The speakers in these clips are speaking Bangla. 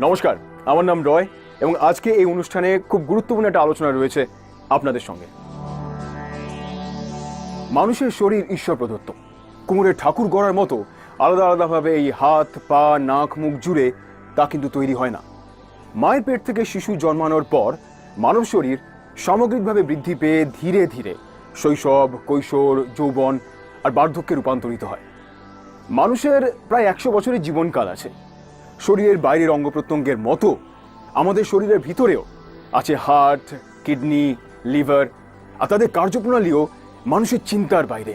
নমস্কার, আমার নাম রয় এবং আজকে এই অনুষ্ঠানে খুব গুরুত্বপূর্ণ একটা আলোচনা রয়েছে আপনাদের সঙ্গে। মানুষের শরীর ঈশ্বর প্রদত্ত। কুমোরের ঠাকুর গড়ার মতো আলাদা আলাদাভাবে এই হাত, পা, নাক, মুখ জুড়ে তা কিন্তু তৈরি হয় না। মায়ের পেট থেকে শিশু জন্মানোর পর মানব শরীর সামগ্রিকভাবে বৃদ্ধি পেয়ে ধীরে ধীরে শৈশব, কৈশোর, যৌবন আর বার্ধক্যে রূপান্তরিত হয়। মানুষের প্রায় একশো বছরের জীবনকাল আছে। শরীরের বাইরের অঙ্গ প্রত্যঙ্গের মতো আমাদের শরীরের ভিতরেও আছে হার্ট, কিডনি, লিভার আর তাদের কার্যপ্রণালীও মানুষের চিন্তার বাইরে।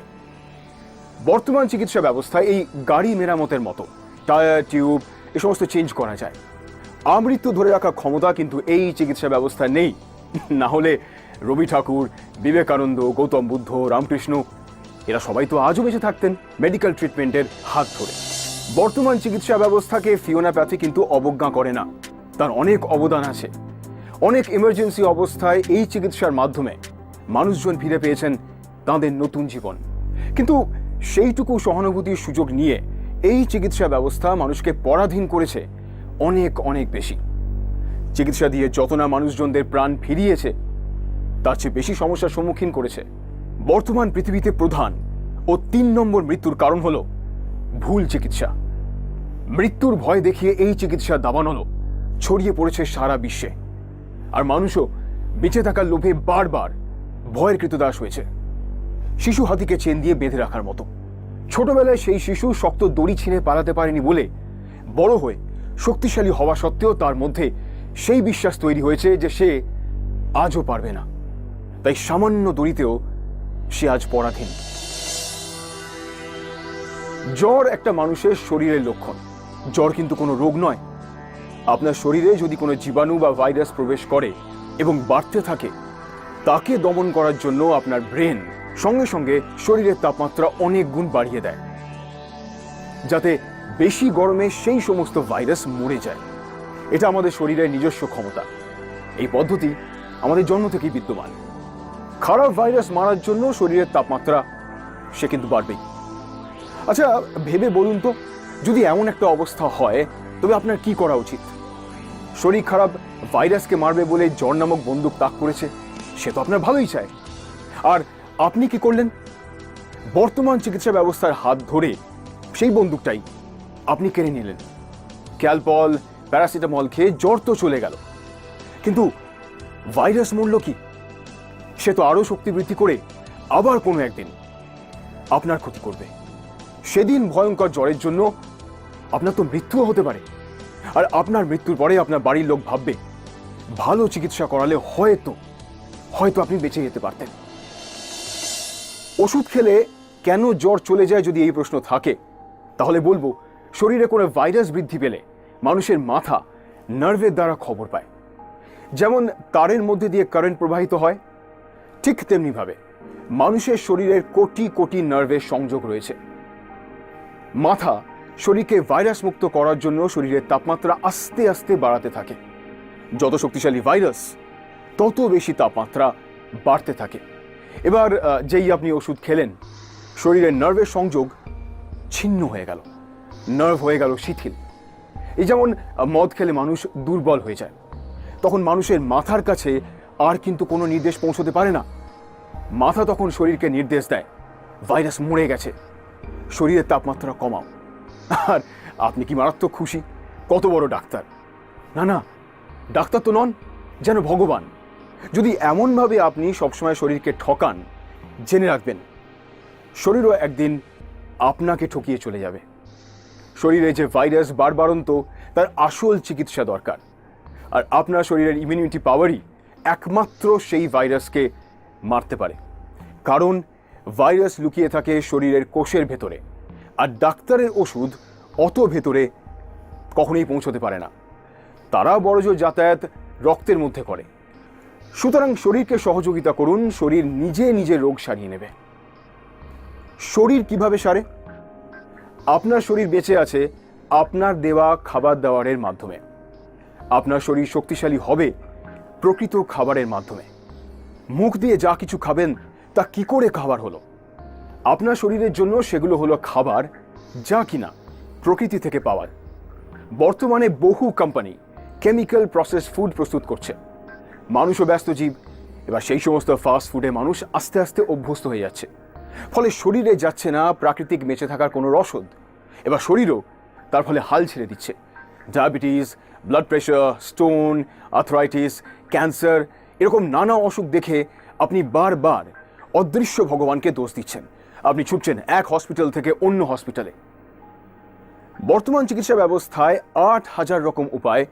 বর্তমান চিকিৎসা ব্যবস্থায় এই গাড়ি মেরামতের মতো, টায়ার, টিউব, এ সমস্ত চেঞ্জ করা যায়। আমৃত্যু ধরে রাখার ক্ষমতা কিন্তু এই চিকিৎসা ব্যবস্থা নেই। না হলে রবি ঠাকুর, বিবেকানন্দ, গৌতম বুদ্ধ, রামকৃষ্ণ, এরা সবাই তো আজও বেঁচে থাকতেন মেডিকেল ট্রিটমেন্টের হাত ধরে। বর্তমান চিকিৎসা ব্যবস্থাকে ফিওনাপ্যাথি কিন্তু অবজ্ঞা করে না। তার অনেক অবদান আছে। অনেক ইমার্জেন্সি অবস্থায় এই চিকিৎসার মাধ্যমে মানুষজন ফিরে পেয়েছেন তাঁদের নতুন জীবন। কিন্তু সেইটুকু সহানুভূতির সুযোগ নিয়ে এই চিকিৎসা ব্যবস্থা মানুষকে পরাধীন করেছে অনেক অনেক বেশি। চিকিৎসা দিয়ে যত না মানুষজনদের প্রাণ ফিরিয়েছে, তার চেয়ে বেশি সমস্যার সম্মুখীন করেছে। বর্তমান পৃথিবীতে প্রধান ও তিন নম্বর মৃত্যুর কারণ হলো ভুল চিকিৎসা। মৃত্যুর ভয় দেখিয়ে এই চিকিৎসা দাবানলো ছড়িয়ে পড়েছে সারা বিশ্বে। আর মানুষও বেঁচে থাকার লোভে বারবার ভয়ের কৃতদাস হয়েছে। শিশু হাতিকে চেন দিয়ে বেঁধে রাখার মতো। ছোটবেলায় সেই শিশু শক্ত দড়ি ছিঁড়ে পালাতে পারেনি বলে বড় হয়ে শক্তিশালী হওয়া সত্ত্বেও তার মধ্যে সেই বিশ্বাস তৈরি হয়েছে যে সে আজও পারবে না। তাই সামান্য দড়িতেও সে আজ পরাধীন। জ্বর একটা মানুষের শরীরের লক্ষণ। জ্বর কিন্তু কোনো রোগ নয়। আপনার শরীরে যদি কোনো জীবাণু বা ভাইরাস প্রবেশ করে এবং বাড়তে থাকে, তাকে দমন করার জন্য আপনার ব্রেন সঙ্গে সঙ্গে শরীরের তাপমাত্রা অনেক গুণ বাড়িয়ে দেয়। যাতে বেশি গরমে সেই সমস্ত ভাইরাস মরে যায়। এটা আমাদের শরীরের নিজস্ব ক্ষমতা। এই পদ্ধতি আমাদের জন্ম থেকেই বিদ্যমান। খারাপ ভাইরাস মারার জন্য শরীরের তাপমাত্রা, সে কিন্তু বাড়বেই। আচ্ছা ভেবে বলুন তো, যদি এমন একটা অবস্থা হয়, তবে আপনার কি করা উচিত? শরীর খারাপ, ভাইরাসকে মারবে বলে জ্বর নামক বন্দুক তাক করেছে, সে তো আপনার ভালোই চায়। আর আপনি কি করলেন? বর্তমান চিকিৎসা ব্যবস্থার হাত ধরে সেই বন্দুকটাই আপনি কেড়ে নিলেন। ক্যালপল, প্যারাসিটামল খেয়ে জ্বর তো চলে গেল। কিন্তু ভাইরাস মূল্য কি? সে তো আরও শক্তি বৃদ্ধি করে আবার কোনো একদিন আপনার ক্ষতি করবে। সেদিন ভয়ঙ্কর জ্বরের জন্য আপনার তো মৃত্যুও হতে পারে। আর আপনার মৃত্যুর পরে আপনার বাড়ির লোক ভাববে, ভালো চিকিৎসা করালে হয়তো হয়তো আপনি বেঁচে যেতে পারতেন। ওষুধ খেলে কেন জ্বর চলে যায় যদি এই প্রশ্ন থাকে? তাহলে বলব, শরীরে কোনো ভাইরাস বৃদ্ধি পেলে মানুষের মাথা নার্ভের দ্বারা খবর পায়। যেমন তারের মধ্যে দিয়ে কারেন্ট প্রবাহিত হয়, ঠিক তেমনিভাবে মানুষের শরীরের কোটি কোটি নার্ভের সংযোগ রয়েছে। মাথা শরীরকে ভাইরাস মুক্ত করার জন্য শরীরের তাপমাত্রা আস্তে আস্তে বাড়াতে থাকে। যত শক্তিশালী ভাইরাস তত বেশি তাপমাত্রা বাড়তে থাকে। এবার যেই আপনি ওষুধ খেলেন, শরীরের নার্ভের সংযোগ ছিন্ন হয়ে গেল। নার্ভ হয়ে গেল শিথিল। এই যেমন মদ খেলে মানুষ দুর্বল হয়ে যায়, তখন মানুষের মাথার কাছে আর কিন্তু কোনো নির্দেশ পৌঁছতে পারে না। মাথা তখন শরীরকে নির্দেশ দেয় ভাইরাস মরে গেছে। শরীরের তাপমাত্রা কমাও। আর আপনি কি মারাত্মক খুশি? কত বড় ডাক্তার। না না, ডাক্তার তো নন, যেন ভগবান। যদি এমনভাবে আপনি সবসময় শরীরকে ঠকান, জেনে রাখবেন, শরীরও একদিন আপনাকে ঠকিয়ে চলে যাবে। শরীরে যে ভাইরাস বারবারন্ত তার আসল চিকিৎসা দরকার। আর আপনার শরীরের ইমিউনিটি পাওয়ারই একমাত্র সেই ভাইরাসকে মারতে পারে। কারণ ভাইরাস লুকিয়ে থাকে শরীরের কোষের ভেতরে। আর ডাক্তারের ওষুধ অত ভেতরে কখনোই পৌঁছতে পারে না। তারা বড়জোর যাতায়াত রক্তের মধ্যে করে। সুতরাং শরীরকে সহযোগিতা করুন, শরীর নিজে নিজে রোগ সারিয়ে নেবে। শরীর কীভাবে সারে? আপনার শরীর বেঁচে আছে আপনার দেওয়া খাবার দাবারের মাধ্যমে। আপনার শরীর শক্তিশালী হবে প্রকৃত খাবারের মাধ্যমে। মুখ দিয়ে যা কিছু খাবেন তা কি করে খাবার হলো? আপনার শরীরের জন্য সেগুলো হলো খাবার যা কিনা প্রকৃতি থেকে পাওয়ার। বর্তমানে বহু কোম্পানি কেমিক্যাল প্রসেস ফুড প্রস্তুত করছে। মানুষও ব্যস্ত জীব। এবার সেই সমস্ত ফাস্ট ফুডে মানুষ আস্তে আস্তে অভ্যস্ত হয়ে যাচ্ছে। ফলে শরীরে যাচ্ছে না প্রাকৃতিক বেঁচে থাকার কোনো রসদ। এবার শরীরও তার ফলে হাল ছেড়ে দিচ্ছে। Diabetes blood pressure stone arthritis cancer এরকম নানা অসুখ দেখে আপনি বারবার অদৃশ্য ভগবানকে দোষ দিচ্ছেন। আপনি ছুটছেন এক হসপিটাল থেকে অন্য হসপিটালে বর্তমান চিকিৎসা ব্যবস্থায় আট হাজার রকম উপায়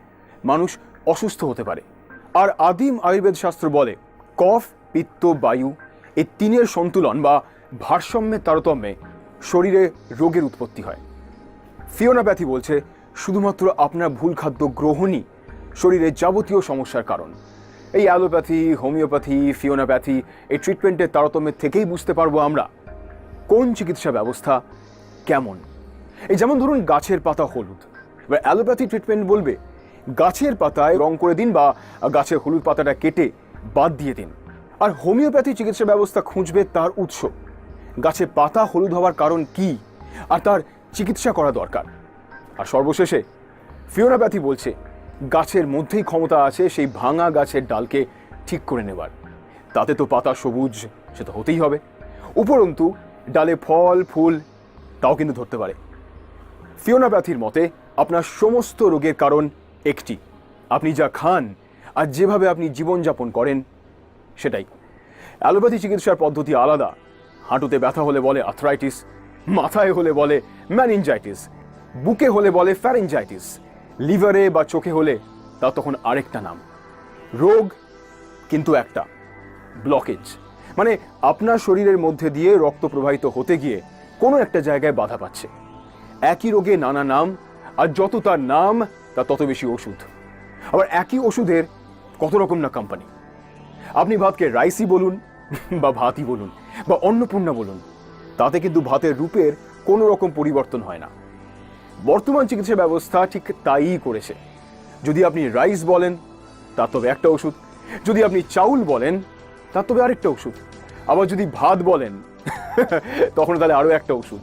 মানুষ অসুস্থ হতে পারে। আর আদিম আয়ুর্বেদ শাস্ত্র বলে, কফ, পিত্ত, বায়ু এই তিনের সন্তুলন বা ভারসাম্যের তারতম্যে শরীরে রোগের উৎপত্তি হয়। ফিওনাপ্যাথি বলছে, শুধুমাত্র আপনার ভুল খাদ্য গ্রহণই শরীরে যাবতীয় সমস্যার কারণ। এই অ্যালোপ্যাথি, হোমিওপ্যাথি, ফিওনাপ্যাথি, এই ট্রিটমেন্টের তারতম্যের থেকেই বুঝতে পারব আমরা কোন চিকিৎসা ব্যবস্থা কেমন। এই যেমন ধরুন গাছের পাতা হলুদ। এবার অ্যালোপ্যাথি ট্রিটমেন্ট বলবে, গাছের পাতায় রং করে দিন বা গাছের হলুদ পাতাটা কেটে বাদ দিয়ে দিন। আর হোমিওপ্যাথি চিকিৎসা ব্যবস্থা খুঁজবে তার উৎস। গাছের পাতা হলুদ হওয়ার কারণ কি আর তার চিকিৎসা করা দরকার। আর সর্বশেষে, ফিওনাপ্যাথি বলছে গাছের মধ্যেই ক্ষমতা আছে, সেই ভাঙা গাছের ডালকে ঠিক করে নেবার। তাতে তো পাতা সবুজ, সে তো হতেই হবে। উপরন্তু, ডালে ফল, ফুল, তাও কিন্তু ধরতে পারে। ফিওনাপ্যাথির মতে, আপনার সমস্ত রোগের কারণ একটি। আপনি যা খান আর যেভাবে আপনি জীবনযাপন করেন, সেটাই। অ্যালোপ্যাথি চিকিৎসার পদ্ধতি আলাদা। হাঁটুতে ব্যথা হলে বলে আর্থরাইটিস, মাথায় হলে বলে ম্যানিনজাইটিস, বুকে হলে বলে ফ্যারেঞ্জাইটিস লিভারে বা চোখে হলে তা তখন আরেকটা নাম। রোগ কিন্তু একটা ব্লকেজ মানে আপনার শরীরের মধ্যে দিয়ে রক্ত প্রবাহিত হতে গিয়ে কোনো একটা জায়গায় বাধা পাচ্ছে। একই রোগে নানা নাম, আর যত তার নাম, তা তত বেশি ওষুধ। আবার একই ওষুধের কত রকম না কোম্পানি আপনি ভাতকে রাইসই বলুন, বা ভাতই বলুন, বা অন্নপূর্ণা বলুন, তাতে কিন্তু ভাতের রূপের কোনো রকম পরিবর্তন হয় না। বর্তমান চিকিৎসা ব্যবস্থা ঠিক তাই করেছে। যদি আপনি রাইস বলেন তার তবে একটা ওষুধ। যদি আপনি চাউল বলেন তার তবে আরেকটা ওষুধ। আবার যদি ভাত বলেন, তখন তাহলে আরও একটা ওষুধ।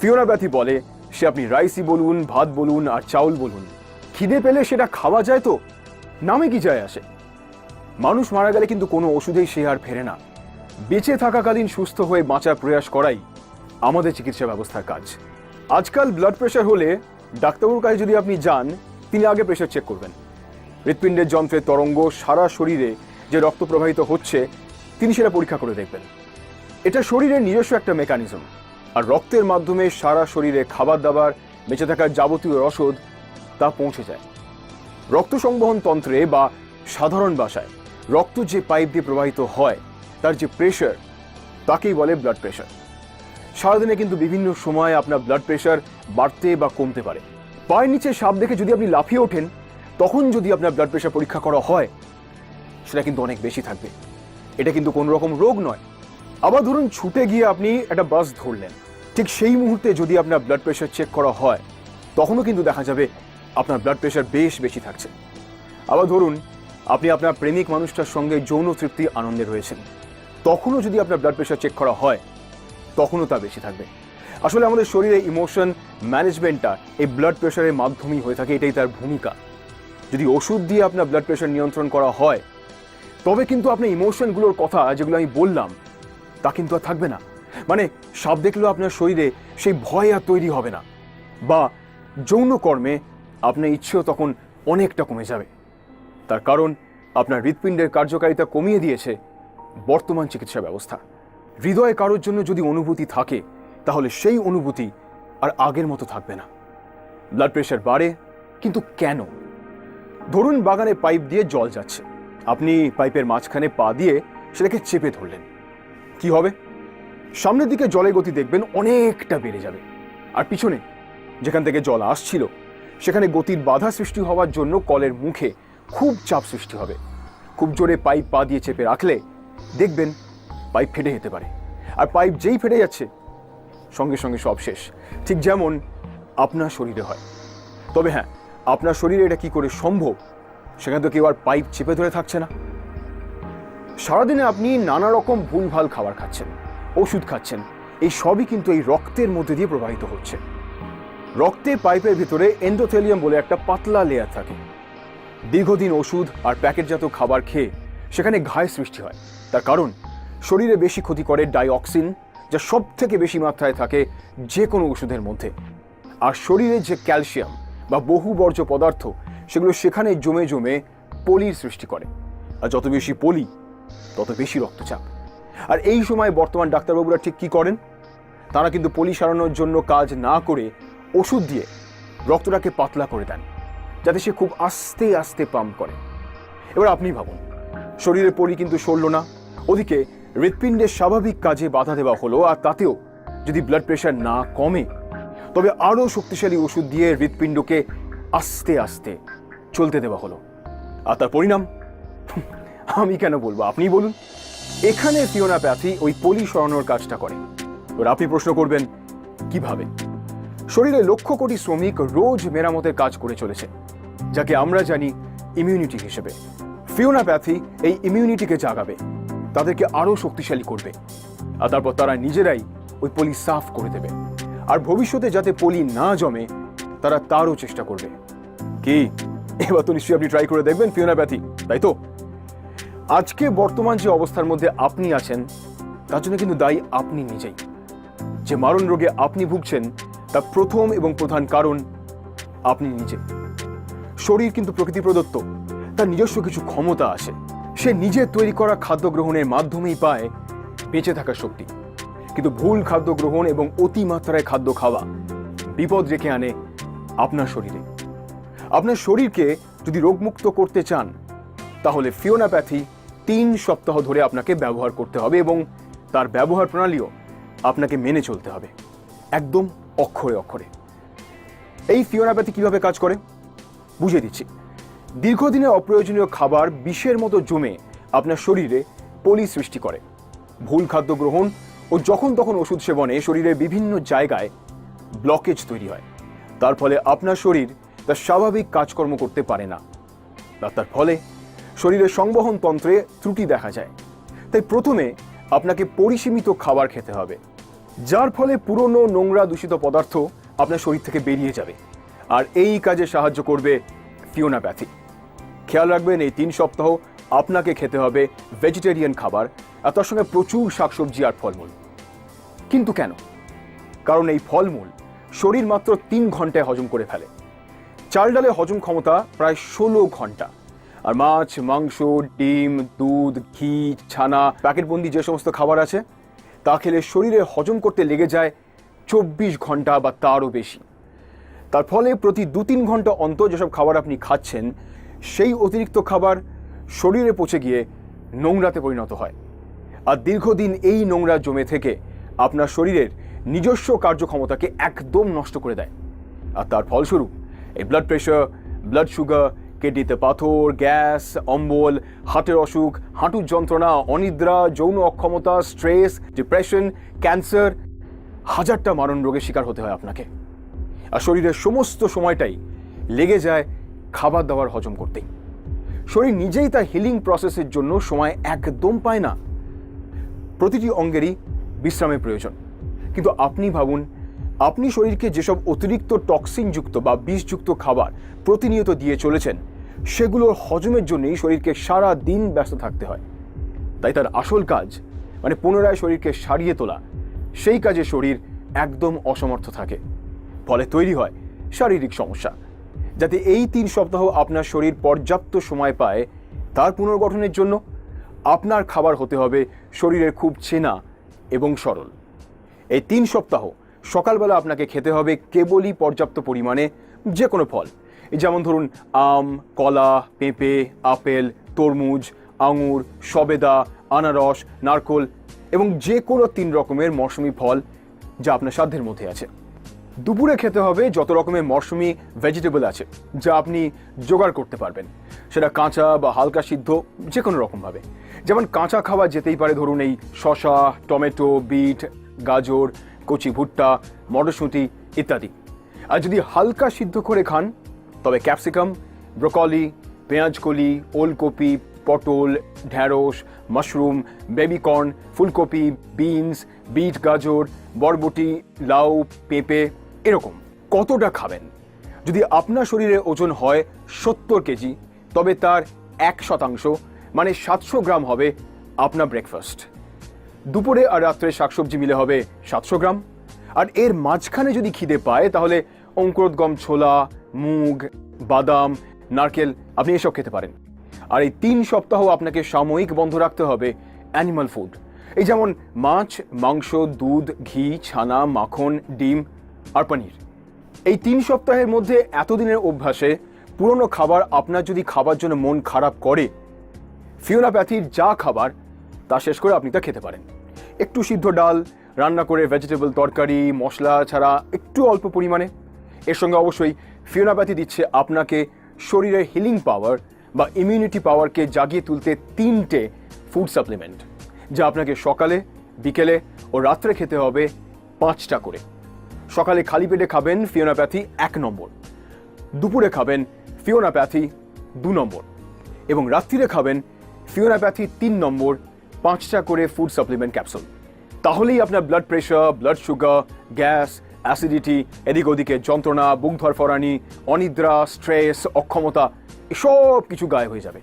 ফিওনাপ্যাথি বলে, সে আপনি রাইসই বলুন, ভাত বলুন আর চাউল বলুন। খিদে পেলে সেটা খাওয়া যায় তো? নামে কি যায় আসে? মানুষ মারা গেলে কিন্তু কোনো ওষুধেই সে আর ফেরে না। বেঁচে থাকাকালীন সুস্থ হয়ে বাঁচার প্রয়াস করাই আমাদের চিকিৎসা ব্যবস্থার কাজ। আজকাল ব্লাড প্রেশার হলে ডাক্তারবাবুর কাছে যদি আপনি যান, তিনি আগে প্রেশার চেক করবেন। হৃৎপিণ্ডের যন্ত্রের তরঙ্গ সারা শরীরে যে রক্ত প্রবাহিত হচ্ছে, তিনি সেটা পরীক্ষা করে দেখবেন। এটা শরীরের নিজস্ব একটা মেকানিজম আর রক্তের মাধ্যমে সারা শরীরে খাবার দাবার, বেঁচে থাকার যাবতীয় রসদ, তা পৌঁছে যায়। রক্ত সংবহন তন্ত্রে বা সাধারণ ভাষায়, রক্ত যে পাইপ দিয়ে প্রবাহিত হয়, তার যে প্রেশার তাকেই বলে ব্লাড প্রেশার সারাদিনে কিন্তু বিভিন্ন সময় আপনার ব্লাড প্রেশার বাড়তে বা কমতে পারে। পায়ের নিচে সাপ দেখে যদি আপনি লাফিয়ে ওঠেন, তখন যদি আপনার ব্লাড প্রেশার পরীক্ষা করা হয়, সেটা কিন্তু অনেক বেশি থাকবে। এটা কিন্তু কোনো রকম রোগ নয়। আবার ধরুন ছুটে গিয়ে আপনি একটা বাস ধরলেন, ঠিক সেই মুহূর্তে যদি আপনার ব্লাড প্রেশার চেক করা হয়, তখনও কিন্তু দেখা যাবে আপনার ব্লাড প্রেশার বেশ বেশি থাকছে। আবার ধরুন আপনি আপনার প্রেমিক মানুষটার সঙ্গে যৌন তৃপ্তি আনন্দে রয়েছেন, তখনও যদি আপনার ব্লাড প্রেশার চেক করা হয় তখনও তা বেশি থাকবে। আসলে আমাদের শরীরে ইমোশন ম্যানেজমেন্টটা এই ব্লাড প্রেশারের মাধ্যমেই হয়ে থাকে, এটাই তার ভূমিকা। যদি ওষুধ দিয়ে আপনার ব্লাড প্রেশার নিয়ন্ত্রণ করা হয়, তবে কিন্তু আপনার ইমোশনগুলোর কথা যেগুলো আমি বললাম, তা কিন্তু আর থাকবে না। মানে সাপ দেখলেও আপনার শরীরে সেই ভয় আর তৈরি হবে না। বা যৌন কর্মে আপনার ইচ্ছেও তখন অনেকটা কমে যাবে। তার কারণ, আপনার হৃৎপিণ্ডের কার্যকারিতা কমিয়ে দিয়েছে বর্তমান চিকিৎসা ব্যবস্থা। হৃদয়ে কারোর জন্য যদি অনুভূতি থাকে, তাহলে সেই অনুভূতি আর আগের মতো থাকবে না। ব্লাড প্রেশার বাড়ে, কিন্তু কেন? ধরুন বাগানে পাইপ দিয়ে জল যাচ্ছে। আপনি পাইপের মাঝখানে পা দিয়ে সেটাকে চেপে ধরলেন। কি হবে? সামনের দিকে জলের গতি দেখবেন অনেকটা বেড়ে যাবে। আর পিছনে, যেখান থেকে জল আসছিল, সেখানে গতির বাধা সৃষ্টি হওয়ার জন্য কলের মুখে খুব চাপ সৃষ্টি হবে। খুব জোরে পাইপ পা দিয়ে চেপে রাখলে দেখবেন পাইপ ফেটে যেতে পারে। আর পাইপ যেই ফেটে যাচ্ছে, সঙ্গে সঙ্গে সব শেষ। ঠিক যেমন আপনার শরীরে হয়। তবে হ্যাঁ আপনার শরীরে এটা কি করে সম্ভব, সেখানে তো কেউ আর পাইপ চেপে ধরে থাকছে না। সারাদিনে আপনি নানা রকম ভুলভাল খাবার খাচ্ছেন, ওষুধ খাচ্ছেন, এই সবই কিন্তু এই রক্তের মধ্যে দিয়ে প্রবাহিত হচ্ছে। রক্তে পাইপের ভিতরে এন্ডোথেলিয়াম বলে একটা পাতলা লেয়ার থাকে। দীর্ঘদিন ওষুধ আর প্যাকেটজাত খাবার খেয়ে সেখানে ঘায়ের সৃষ্টি হয়। তার কারণ শরীরে বেশি ক্ষতি করে ডাইঅক্সিন, যা সব থেকে বেশি মাত্রায় থাকে যে কোনো ওষুধের মধ্যে। আর শরীরে যে ক্যালসিয়াম বা বহু বর্জ্য পদার্থ, সেগুলো সেখানে জমে জমে পলির সৃষ্টি করে। আর যত বেশি পলি, তত বেশি রক্তচাপ। আর এই সময় বর্তমান ডাক্তারবাবুরা ঠিক কী করেন? তারা কিন্তু পলি সারানোর জন্য কাজ না করে ওষুধ দিয়ে রক্তটাকে পাতলা করে দেন, যাতে সে খুব আস্তে আস্তে পাম্প করে। এবার আপনি ভাবুন শরীরের পলি কিন্তু সরল না, ওদিকে হৃৎপিণ্ডের স্বাভাবিক কাজে বাধা দেওয়া হলো আর তাতেও যদি ব্লাড প্রেশার না কমে, তবে আরও শক্তিশালী ওষুধ দিয়ে হৃৎপিণ্ডকে আস্তে আস্তে চলতে দেওয়া হলো। আর তার পরিণাম? আমি কেন বলব? আপনি বলুন। এখানে ফিওনাপ্যাথি ওই পলি সরানোর কাজটা করে। এবার আপনি প্রশ্ন করবেন, কীভাবে? শরীরে লক্ষ কোটি শ্রমিক রোজ মেরামতের কাজ করে চলেছে, যাকে আমরা জানি ইমিউনিটি হিসেবে। ফিওনাপ্যাথি এই ইমিউনিটিকে জাগাবে। তাদেরকে আরও শক্তিশালী করবে। আর তারপর তারা নিজেরাই ওই পলি সাফ করে দেবে। আর ভবিষ্যতে যাতে পলি না জমে, তারা তারও চেষ্টা করবে। কি? এবার তো নিশ্চয়ই আপনি ট্রাই করে দেখবেন ফিওনাপ্যাথি তাই তো? আজকে বর্তমান যে অবস্থার মধ্যে আপনি আছেন, তার জন্য কিন্তু দায়ী আপনি নিজেই। যে মারণ রোগে আপনি ভুগছেন, তার প্রথম এবং প্রধান কারণ আপনি নিজে। শরীর কিন্তু প্রকৃতি প্রদত্ত, তার নিজস্ব কিছু ক্ষমতা আছে। সে নিজে তৈরি করা খাদ্য গ্রহণের মাধ্যমেই পায় বেঁচে থাকার শক্তি। কিন্তু ভুল খাদ্য গ্রহণ এবং অতিমাত্রায় খাদ্য খাওয়া বিপদ রেখে আনে আপনার শরীরে। আপনার শরীরকে যদি রোগমুক্ত করতে চান, তাহলে ফিওনাপ্যাথি তিন সপ্তাহ ধরে আপনাকে ব্যবহার করতে হবে এবং তার ব্যবহার প্রণালীও আপনাকে মেনে চলতে হবে। একদম অক্ষরে অক্ষরে। এই ফিওনাপ্যাথি কীভাবে কাজ করে? বুঝিয়ে দিচ্ছি। দীর্ঘদিনের অপ্রয়োজনীয় খাবার বিষের মতো জমে আপনার শরীরে পলি সৃষ্টি করে। ভুল খাদ্য গ্রহণ ও যখন তখন ওষুধ সেবনে শরীরের বিভিন্ন জায়গায় ব্লকেজ তৈরি হয়। তার ফলে আপনার শরীর তার স্বাভাবিক কাজকর্ম করতে পারে না। তার ফলে শরীরের সংবহন তন্ত্রে ত্রুটি দেখা যায়। তাই প্রথমে আপনাকে পরিসীমিত খাবার খেতে হবে, যার ফলে পুরনো নোংরা দূষিত পদার্থ আপনার শরীর থেকে বেরিয়ে যাবে। আর এই কাজে সাহায্য করবে ফিওনাপ্যাথি খেয়াল রাখবেন, এই তিন সপ্তাহ আপনাকে খেতে হবে ভেজিটেরিয়ান খাবার আর তার সঙ্গে প্রচুর শাকসবজি আর ফলমূল। কিন্তু কেন? কারণ এই ফলমূল শরীর মাত্র তিন ঘন্টায় হজম করে ফেলে। চাল ডালে হজম ক্ষমতা প্রায় ষোলো ঘণ্টা। আর মাছ, মাংস, ডিম, দুধ, ঘি, ছানা, প্যাকেটবন্দি যে সমস্ত খাবার আছে, তা খেলে শরীরে হজম করতে লেগে যায় চব্বিশ ঘণ্টা বা তারও বেশি। তার ফলে প্রতি দু তিন ঘণ্টা অন্তর যেসব খাবার আপনি খাচ্ছেন সেই অতিরিক্ত খাবার শরীরে পচে গিয়ে নোংরাতে পরিণত হয়। আর দীর্ঘদিন এই নোংরা জমে থেকে আপনার শরীরের নিজস্ব কার্যক্ষমতাকে একদম নষ্ট করে দেয়। আর তার ফলস্বরূপ, এই ব্লাড প্রেশার ব্লাড সুগার কিডনিতে পাথর, গ্যাস, অম্বল, হার্টের অসুখ, হাঁটুর যন্ত্রণা, অনিদ্রা, যৌন অক্ষমতা, স্ট্রেস, ডিপ্রেশন, ক্যান্সার, হাজারটা মারণ রোগের শিকার হতে হয় আপনাকে। আর শরীরের সমস্ত সময়টাই লেগে যায় খাবার দাবার হজম করতেই। শরীর নিজেই তার হিলিং প্রসেসের জন্য সময় একদম পায় না। প্রতিটি অঙ্গেরই বিশ্রামের প্রয়োজন। কিন্তু আপনি ভাবুন, আপনি শরীরকে যেসব অতিরিক্ত টক্সিনযুক্ত বা বিষযুক্ত খাবার প্রতিনিয়ত দিয়ে চলেছেন সেগুলোর হজমের জন্যই শরীরকে সারা দিন ব্যস্ত থাকতে হয়। তাই তার আসল কাজ মানে পুনরায় শরীরকে সারিয়ে তোলা, সেই কাজে শরীর একদম অসমর্থ থাকে। ফলে তৈরি হয় শারীরিক সমস্যা। যাতে এই তিন সপ্তাহ আপনার শরীর পর্যাপ্ত সময় পায় তার পুনর্গঠনের জন্য আপনার খাবার হতে হবে শরীরের খুব চেনা এবং সরল। এই তিন সপ্তাহ সকালবেলা আপনাকে খেতে হবে কেবলই পর্যাপ্ত পরিমাণে যে কোনো ফল। যেমন ধরুন, আম, কলা, পেঁপে, আপেল, তরমুজ, আঙুর, সবেদা, আনারস, নারকোল এবং যে কোনো তিন রকমের মৌসুমি ফল যা আপনার সাধ্যের মধ্যে আছে। দুপুরে খেতে হবে যত রকমের মরশুমি ভেজিটেবল আছে, যা আপনি জোগাড় করতে পারবেন। সেটা কাঁচা বা হালকা সিদ্ধ যে কোনো রকমভাবে। যেমন কাঁচা খাওয়া যেতেই পারে, ধরুন এই শশা টমেটো, বিট, গাজর, কচি ভুট্টা, মটরশুঁটি ইত্যাদি। আর যদি হালকা সিদ্ধ করে খান, তবে ক্যাপসিকাম, ব্রোকলি, পেঁয়াজকলি, ওলকপি, পটল, ঢ্যাঁড়স, মাশরুম, বেবিকর্ন, ফুলকপি, বিনস, বিট, গাজর, বরবটি, লাউ, পেঁপে এরকম, কতটা খাবেন? যদি আপনার শরীরে ওজন হয় সত্তর কেজি, তবে তার এক শতাংশ মানে সাতশো গ্রাম হবে আপনার ব্রেকফাস্ট দুপুরে আর রাত্রে শাকসবজি মিলে হবে সাতশো গ্রাম। আর এর মাঝখানে যদি খিদে পায়, তাহলে অঙ্কুরোদ্গম, ছোলা, মুগ, বাদাম, নারকেল, আপনি এসব খেতে পারেন। আর এই তিন সপ্তাহ আপনাকে সাময়িক বন্ধ রাখতে হবে অ্যানিমাল ফুড এই যেমন মাছ, মাংস, দুধ, ঘি, ছানা, মাখন, ডিম আর পনির। এই তিন সপ্তাহের মধ্যে এতদিনের অভ্যাসে পুরনো খাবার আপনার যদি খাবার জন্য মন খারাপ করে, ফিওনাপ্যাথির যা খাবার, তা শেষ করে আপনি তা খেতে পারেন। একটু সিদ্ধ ডাল, রান্না করে ভেজিটেবল তরকারি, মশলা ছাড়া একটু অল্প পরিমাণে। এর সঙ্গে অবশ্যই ফিওনাপ্যাথি দিচ্ছে আপনাকে শরীরের হিলিং পাওয়ার বা ইমিউনিটি পাওয়ারকে জাগিয়ে তুলতে তিনটে ফুড সাপ্লিমেন্ট যা আপনাকে সকালে, বিকেলে ও রাত্রে খেতে হবে পাঁচটা করে। সকালে খালি পেটে খাবেন ফিওনাপ্যাথি এক নম্বর। দুপুরে খাবেন ফিওনাপ্যাথি দু নম্বর। এবং রাত্রিরে খাবেন ফিওনাপ্যাথি তিন নম্বর, পাঁচটা করে ফুড সাপ্লিমেন্ট ক্যাপসুল তাহলেই আপনার blood pressure blood sugar gas acidity এদিক ওদিকে যন্ত্রণা বুক ধরফরানি অনিদ্রা স্ট্রেস অক্ষমতা, এসব কিছু গায়ে হয়ে যাবে।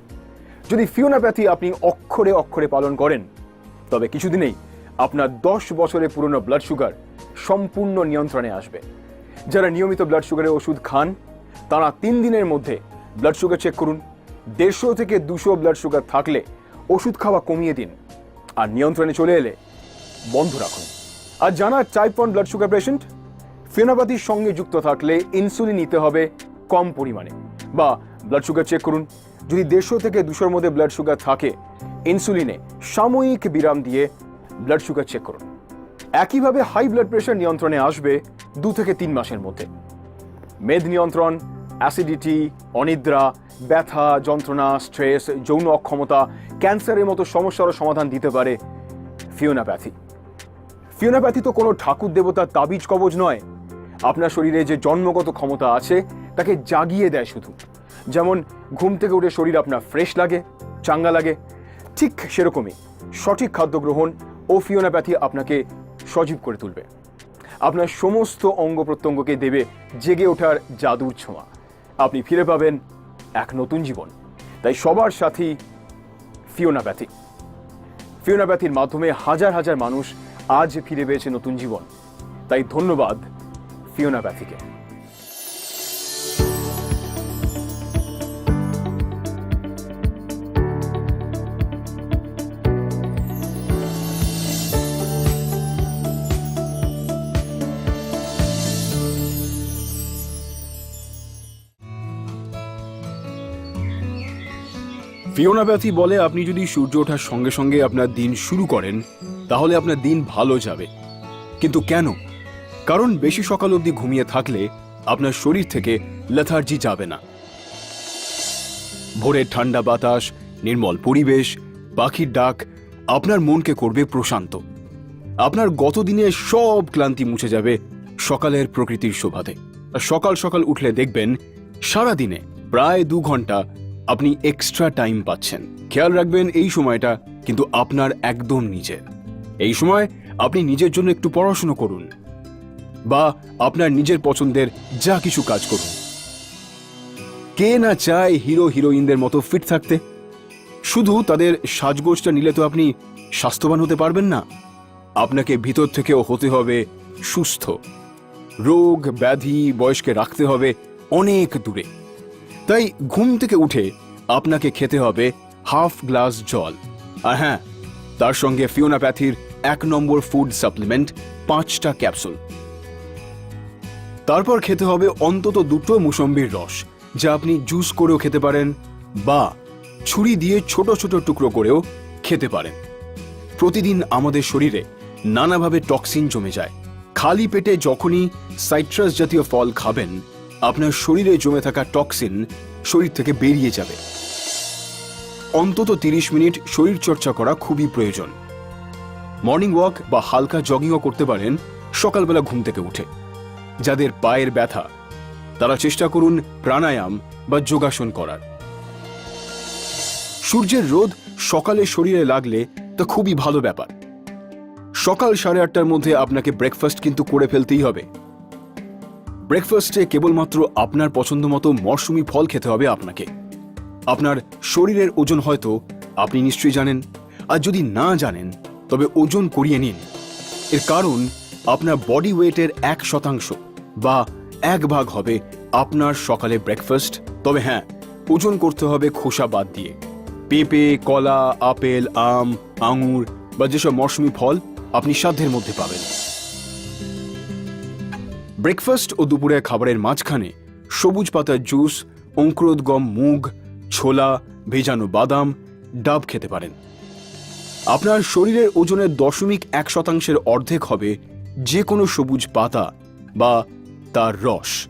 যদি ফিওনাপ্যাথি আপনি অক্ষরে অক্ষরে পালন করেন, তবে কিছুদিনেই আপনার দশ বছরের পুরনো ব্লাড সুগার সম্পূর্ণ নিয়ন্ত্রণে আসবে। যারা নিয়মিত ব্লাড সুগারের ওষুধ খান, তারা তিন দিনের মধ্যে ব্লাড সুগার চেক করুন। দেড়শো থেকে দুশো ব্লাড সুগার থাকলে ওষুধ খাওয়া কমিয়ে দিন। আর নিয়ন্ত্রণে চলে এলে বন্ধ রাখুন। আর জানা type one blood sugar patient ফেনাপাতির সঙ্গে যুক্ত থাকলে ইনসুলিন নিতে হবে কম পরিমাণে। বা ব্লাড সুগার চেক করুন। যদি দেড়শো থেকে দুশোর মধ্যে ব্লাড সুগার থাকে ইনসুলিনে সাময়িক বিরাম দিয়ে ব্লাড সুগার চেক করুন। একইভাবে হাই ব্লাড প্রেশার নিয়ন্ত্রণে আসবে দু থেকে তিন মাসের মধ্যে। মেদ নিয়ন্ত্রণ অ্যাসিডিটি অনিদ্রা, ব্যথা, যন্ত্রণা স্ট্রেস যৌন অক্ষমতা ক্যান্সারের মতো সমস্যারও সমাধান দিতে পারে ফিওনাপ্যাথি। ফিওনাপ্যাথি তো কোনো ঠাকুর দেবতার তাবিজ কবজ নয়। আপনার শরীরে যে জন্মগত ক্ষমতা আছে, তাকে জাগিয়ে দেয় শুধু। যেমন ঘুম থেকে উঠে শরীর আপনার ফ্রেশ লাগে, চাঙ্গা লাগে, ঠিক সেরকমই। সঠিক খাদ্য গ্রহণ ও ফিওনাপ্যাথি আপনাকে সজীব করে তুলবে। আপনার সমস্ত অঙ্গ প্রত্যঙ্গকে দেবে জেগে ওঠার জাদুর ছোঁয়া। আপনি ফিরে পাবেন এক নতুন জীবন। তাই সবার সাথী ফিওনাপ্যাথি ফিওনাপ্যাথির মাধ্যমে হাজার হাজার মানুষ আজ ফিরে পেয়েছে নতুন জীবন। তাই ধন্যবাদ ফিওনাপ্যাথিকে ফিওনাপ্যাথি বলে আপনি যদি সূর্য ওঠার সঙ্গে সঙ্গে আপনার দিন শুরু করেন, তাহলে আপনার দিন ভালো যাবে। কিন্তু কেন? কারণ বেশি সকাল অবধি ঘুমিয়ে থাকলে আপনার শরীর থেকে লেথার্জি যাবে না। ভোরের ঠান্ডা বাতাস, নির্মল পরিবেশ, পাখির ডাক, আপনার মনকে করবে প্রশান্ত। আপনার গত দিনের সব ক্লান্তি মুছে যাবে সকালের প্রকৃতির শোভাতে। সকাল সকাল উঠলে দেখবেন সারা দিনে প্রায় দু ঘণ্টা আপনি এক্সট্রা টাইম পাচ্ছেন। খেয়াল রাখবেন এই সময়টা কিন্তু আপনার একদম নিজের এই সময় আপনি নিজের জন্য একটু পড়াশুনো করুন বা আপনার নিজের পছন্দের যা কিছু কাজ করুন। কে না চায় হিরো হিরোইনদের মতো ফিট থাকতে? শুধু তাদের সাজগোজটা নিলে তো আপনি স্বাস্থ্যবান হতে পারবেন না। আপনাকে ভিতর থেকেও হতে হবে সুস্থ। রোগ, ব্যাধি, বয়সকে রাখতে হবে অনেক দূরে। তাই ঘুম থেকে উঠে আপনাকে খেতে হবে হাফ গ্লাস জল। আর হ্যাঁ তার সঙ্গে ফিওনাপ্যাথির এক নম্বর ফুড সাপ্লিমেন্ট পাঁচটা ক্যাপসুল তারপর খেতে হবে অন্তত দুটো মুসম্বির রস, যা আপনি জুস করেও খেতে পারেন বা ছুরি দিয়ে ছোট ছোট টুকরো করেও খেতে পারেন। প্রতিদিন আমাদের শরীরে নানাভাবে টক্সিন জমে যায়। খালি পেটে যখনই সাইট্রাস জাতীয় ফল খাবেন আপনার শরীরে জমে থাকা টক্সিন শরীর থেকে বেরিয়ে যাবে। অন্তত তিরিশ মিনিট শরীর চর্চা করা খুবই প্রয়োজন। মর্নিং ওয়াক বা হালকা জগিংও করতে পারেন, সকালবেলা ঘুম থেকে উঠে। যাদের পায়ের ব্যথা, তারা চেষ্টা করুন প্রাণায়াম বা যোগাসন করার। সূর্যের রোদ সকালে শরীরে লাগলে তা খুবই ভালো ব্যাপার। সকাল সাড়ে আটটার মধ্যে আপনাকে ব্রেকফাস্ট কিন্তু করে ফেলতেই হবে। ব্রেকফাস্টে কেবলমাত্র আপনার পছন্দ মতো মরশুমি ফল খেতে হবে আপনাকে। আপনার শরীরের ওজন হয়তো আপনি নিশ্চয়ই জানেন, আর যদি না জানেন, তবে ওজন করিয়ে নিন। এর কারণ, আপনার বডি ওয়েটের এক শতাংশ বা এক ভাগ হবে আপনার সকালে ব্রেকফাস্ট। তবে হ্যাঁ ওজন করতে হবে খোসা বাদ দিয়ে। পেঁপে, কলা, আপেল, আম, আঙুর বা যেসব মৌসুমি ফল আপনি সাধ্যের মধ্যে পাবেন। ব্রেকফাস্ট ও দুপুরের খাবারের মাঝখানে সবুজ পাতার জুস অঙ্কুরোদ্গম মুগ, ছোলা, ভেজানো বাদাম, ডাব খেতে পারেন। আপনার শরীরের ওজনের দশমিক এক শতাংশের অর্ধেক হবে যে কোনো সবুজ পাতা বা তার রস।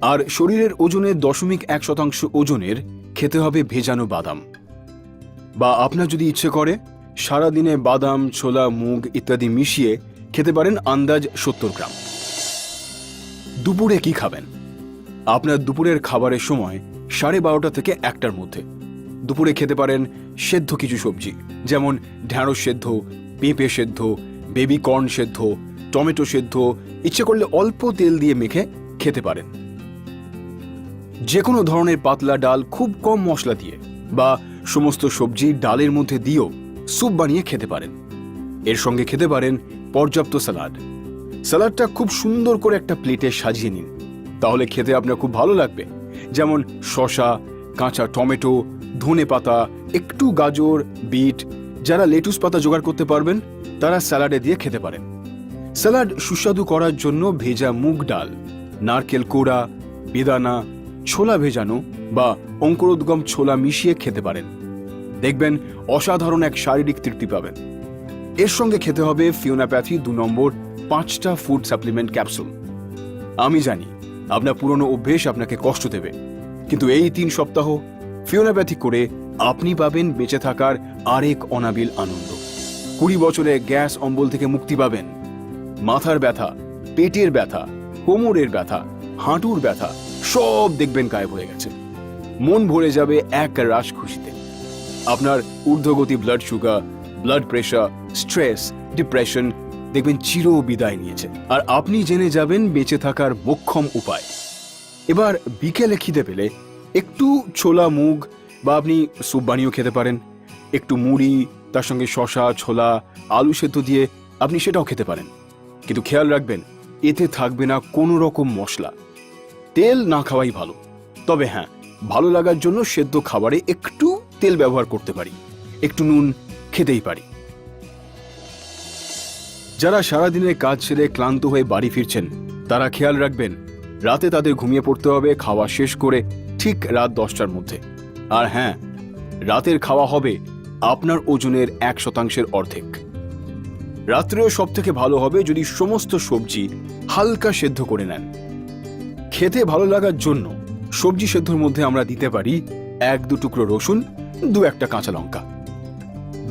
আর শরীরের ওজনের দশমিক এক শতাংশ ওজনের খেতে হবে ভেজানো বাদাম। বা আপনার যদি ইচ্ছে করে, সারাদিনে বাদাম, ছোলা, মুগ ইত্যাদি মিশিয়ে খেতে পারেন আন্দাজ সত্তর গ্রাম। দুপুরে কি খাবেন? আপনার দুপুরের খাবারের সময় সাড়ে বারোটা থেকে একটার মধ্যে। দুপুরে খেতে পারেন সেদ্ধ কিছু সবজি, যেমন ঢ্যাঁড়স সেদ্ধ, পেঁপে সেদ্ধ, বেবি কর্ন সেদ্ধ, টমেটো সেদ্ধ, ইচ্ছে করলে অল্প তেল দিয়ে মেখে খেতে পারেন। যে কোনো ধরনের পাতলা ডাল খুব কম মশলা দিয়ে বা সমস্ত সবজি ডালের মধ্যে দিয়েও স্যুপ বানিয়ে খেতে পারেন। এর সঙ্গে খেতে পারেন পর্যাপ্ত স্যালাড। স্যালাডটা খুব সুন্দর করে একটা প্লেটে সাজিয়ে নিন। তাহলে খেতে আপনার খুব ভালো লাগবে। যেমন শসা, কাঁচা টমেটো, ধনে পাতা, একটু গাজর, বিট, যারা লেটুস পাতা জোগাড় করতে পারবেন, তারা স্যালাডে দিয়ে খেতে পারেন। স্যালাড সুস্বাদু করার জন্য ভেজা মুগ ডাল, নারকেল কোড়া, বেদানা, ছোলা ভেজানো বা অঙ্কুরোদ্গম ছোলা মিশিয়ে খেতে পারেন। দেখবেন অসাধারণ এক শারীরিক তৃপ্তি পাবেন। এর সঙ্গে খেতে হবে ফিওনাপ্যাথি দু নম্বর পাঁচটা ফুড সাপ্লিমেন্ট ক্যাপসুল আমি জানি, আপনার পুরনো অভ্যেস আপনাকে কষ্ট দেবে। কিন্তু এই তিন সপ্তাহ ফিওনাপ্যাথি করে আপনি পাবেন বেঁচে থাকার আরেক অনাবিল আনন্দ। কুড়ি বছরে গ্যাস অম্বল থেকে মুক্তি পাবেন। মাথার ব্যথা, পেটের ব্যথা, কোমরের ব্যথা, হাঁটুর ব্যথা, সব দেখবেন গায়েব হয়ে গেছে। মন ভরে যাবে এক রাস খুশিতে। আপনার ঊর্ধ্বগতি blood sugar blood pressure stress depression দেখবেন চির বিদায় নিয়েছে। আর আপনি জেনে যাবেন বেঁচে থাকার মোক্ষম উপায়। এবার বিকেলে খিদে পেলে একটু ছোলা মুগ বা আপনি স্যুপ বানিয়েও খেতে পারেন। একটু মুড়ি, তার সঙ্গে শশা ছোলা, আলু সেদ্ধ দিয়ে আপনি সেটাও খেতে পারেন। কিন্তু খেয়াল রাখবেন, এতে থাকবে না কোনো রকম মশলা। তেল না খাওয়াই ভালো। তবে হ্যাঁ ভালো লাগার জন্য সেদ্ধ খাবারে একটু তেল ব্যবহার করতে পারি। একটু নুন খেতেই পারি। যারা সারাদিনের কাজ ছেড়ে ক্লান্ত হয়ে বাড়ি ফিরছেন, তারা খেয়াল রাখবেন, রাতে তাদের ঘুমিয়ে পড়তে হবে, খাওয়া শেষ করে ঠিক রাত দশটার মধ্যে। আর হ্যাঁ রাতের খাওয়া হবে আপনার ওজনের এক শতাংশের অর্ধেক। রাত্রেও সব থেকে ভালো হবে যদি সমস্ত সবজি হালকা সেদ্ধ করে নেন। খেতে ভালো লাগার জন্য সবজি সেদ্ধর মধ্যে আমরা দিতে পারি এক দু টুকরো রসুন, দু একটা কাঁচা লঙ্কা।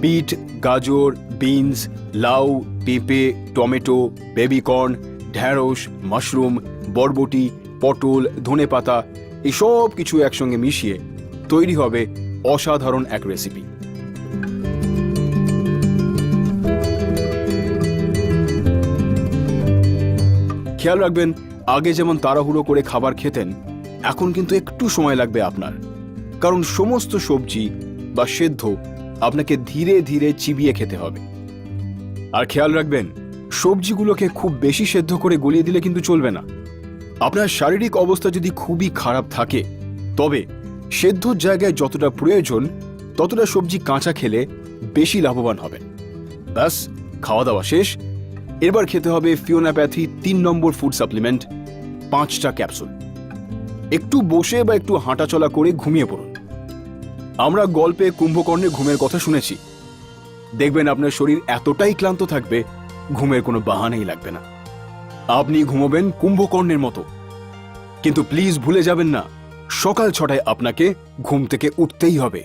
বিট, গাজর, বিনস, লাউ পেঁপে, টমেটো, বেবিকর্ন, ঢ্যাঁড়স, মাশরুম, বরবটি, পটল, ধনেপাতা এই সব কিছু একসঙ্গে মিশিয়ে তৈরি হবে অসাধারণ এক রেসিপি। খেয়াল রাখবেন, আগে যেমন তাড়াহুড়ো করে খাবার খেতেন, এখন কিন্তু একটু সময় লাগবে আপনার। কারণ সমস্ত সবজি বা সেদ্ধ আপনাকে ধীরে ধীরে চিবিয়ে খেতে হবে। আর খেয়াল রাখবেন, সবজিগুলোকে খুব বেশি সেদ্ধ করে গলিয়ে দিলে কিন্তু চলবে না। আপনার শারীরিক অবস্থা যদি খুবই খারাপ থাকে, তবে সেদ্ধর জায়গায় যতটা প্রয়োজন, ততটা সবজি কাঁচা খেলে বেশি লাভবান হবে ব্যাস খাওয়া দাওয়া শেষ। এবার খেতে হবে ফিওনাপ্যাথি তিন নম্বর ফুড সাপ্লিমেন্ট পাঁচটা ক্যাপসুল একটু বসে বা একটু হাঁটাচলা করে ঘুমিয়ে পড়ুন। আমরা গল্পে কুম্ভকর্ণে ঘুমের কথা শুনেছি। দেখবেন আপনার শরীর এতটাই ক্লান্ত থাকবে, ঘুমের কোনো বাহানেই লাগবে না। আপনি ঘুমোবেন কুম্ভকর্ণের মতো। কিন্তু প্লিজ ভুলে যাবেন না, সকাল ছটায় আপনাকে ঘুম থেকে উঠতেই হবে।